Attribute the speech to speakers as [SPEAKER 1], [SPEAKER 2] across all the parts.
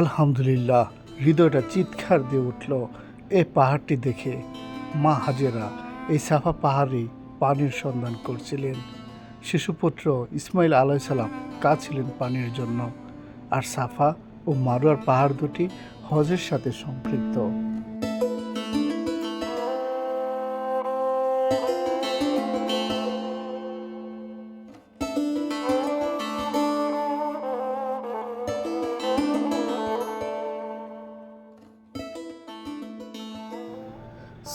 [SPEAKER 1] আলহামদুলিল্লাহ হৃদয়টা চিৎকার দিয়ে উঠল এই পাহাড়টি দেখে মা হাজেরা এই সাফা পাহাড়ে পানির সন্ধান করছিলেন শিশুপুত্র ইসমাইল আলাইসাল্লাম কাছিলেন পানির জন্য আর সাফা ও মারোয়ার পাহাড় দুটি হজের সাথে সম্পৃক্ত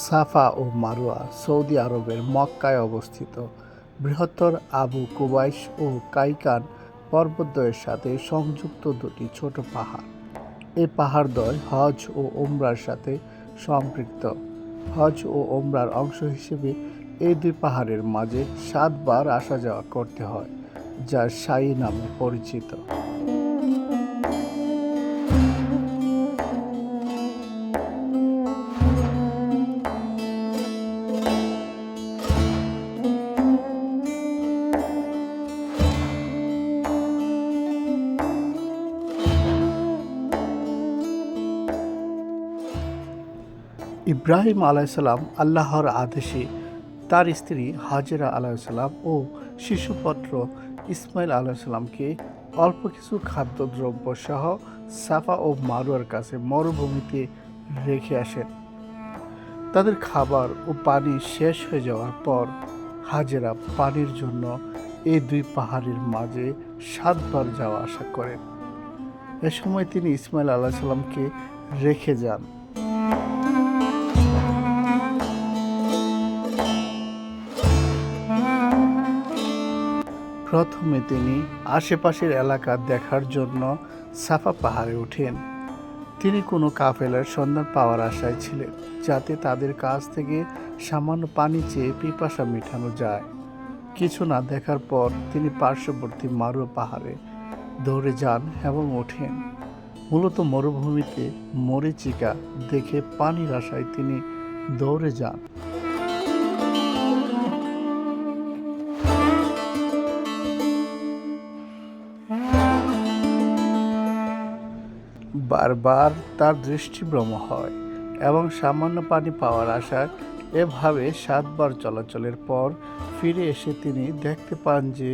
[SPEAKER 1] সাফা ও মারোয়া সৌদি আরবের মক্কায় অবস্থিত বৃহত্তর আবু কুবাইশ ও কাইকান পর্বতদ্বয়ের সাথে সংযুক্ত দুটি ছোট পাহাড় এ পাহাড়দ্বয় হজ ও ওমরার সাথে সম্পৃক্ত হজ ও ওমরার অংশ হিসেবে এই দুই পাহাড়ের মাঝে সাতবার আসা যাওয়া করতে হয় যা সাই নামে পরিচিত ইব্রাহিম আলাইসাল্লাম আল্লাহর আদেশে তার স্ত্রী হাজেরা আলাইসাল্লাম ও শিশুপত্র ইসমাইল আলাইসাল্লামকে অল্প কিছু খাদ্যদ্রব্য সহ সাফা ও মারুয়ার কাছে মরুভূমিতে রেখে আসেন তাদের খাবার ও পানি শেষ হয়ে যাওয়ার পর হাজেরা পানির জন্য এই দুই পাহাড়ের মাঝে সাতবার যাওয়া আসা করেন এ সময় তিনি ইসমাইল আল্লাহ সাল্লামকে রেখে যান প্রথমে তিনি আশেপাশের এলাকা দেখার জন্য সাফা পাহাড়ে ওঠেন তিনি কোনো কাফেলার সন্ধান পাওয়ার আশায় ছিলেন যাতে তাদের কাছ থেকে সামান্য পানি চেয়ে পিপাসা মেটানো যায় কিছু না দেখার পর তিনি পার্শ্ববর্তী মারুয়া পাহাড়ে দৌড়ে যান এবং ওঠেন মূলত মরুভূমিতে মরিচিকা দেখে পানির আশায় তিনি দৌড়ে যান বারবার তার দৃষ্টিভ্রম হয় এবং সামান্য পানি পাওয়ার আশায় এভাবে সাতবার চলাচলের পর ফিরে এসে তিনি দেখতে পান যে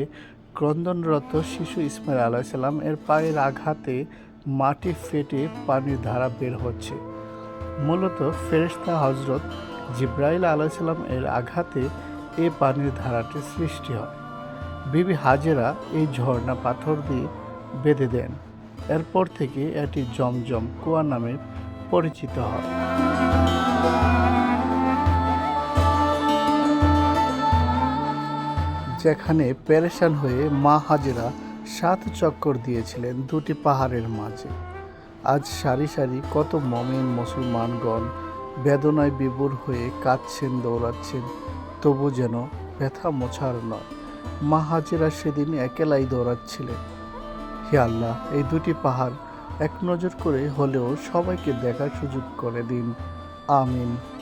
[SPEAKER 1] ক্রন্দনরত শিশু ইসমাইল আলাইসাল্লাম এর পায়ের আঘাতে মাটি ফেটে পানির ধারা বের হচ্ছে মূলত ফেরেস্তা হজরত জিব্রাইল আলাইসাল্লাম এর আঘাতে এ পানির ধারাটি সৃষ্টি হয় বিবি হাজেরা এই ঝর্ণা পাথর দিয়ে বেঁধে দেন এরপর থেকে এটি জমজম কুয়া নামে পরিচিত হয় যেখানে পেরেশান হয়ে মা হাজিরা সাত চক্কর দিয়েছিলেন দুটি পাহাড়ের মাঝে আজ সারি সারি কত মমিন মুসলমানগণ বেদনায় বিবর হয়ে কাঁদছেন দৌড়াচ্ছেন তবু যেন ব্যথা মোছার নয় মা হাজিরা সেদিন একেলাই দৌড়াচ্ছিলেন হে আল্লাহ এই দুটি পাহাড় এক নজর করে হলেও সবাইকে দেখার সুযোগ করে দিন আমিন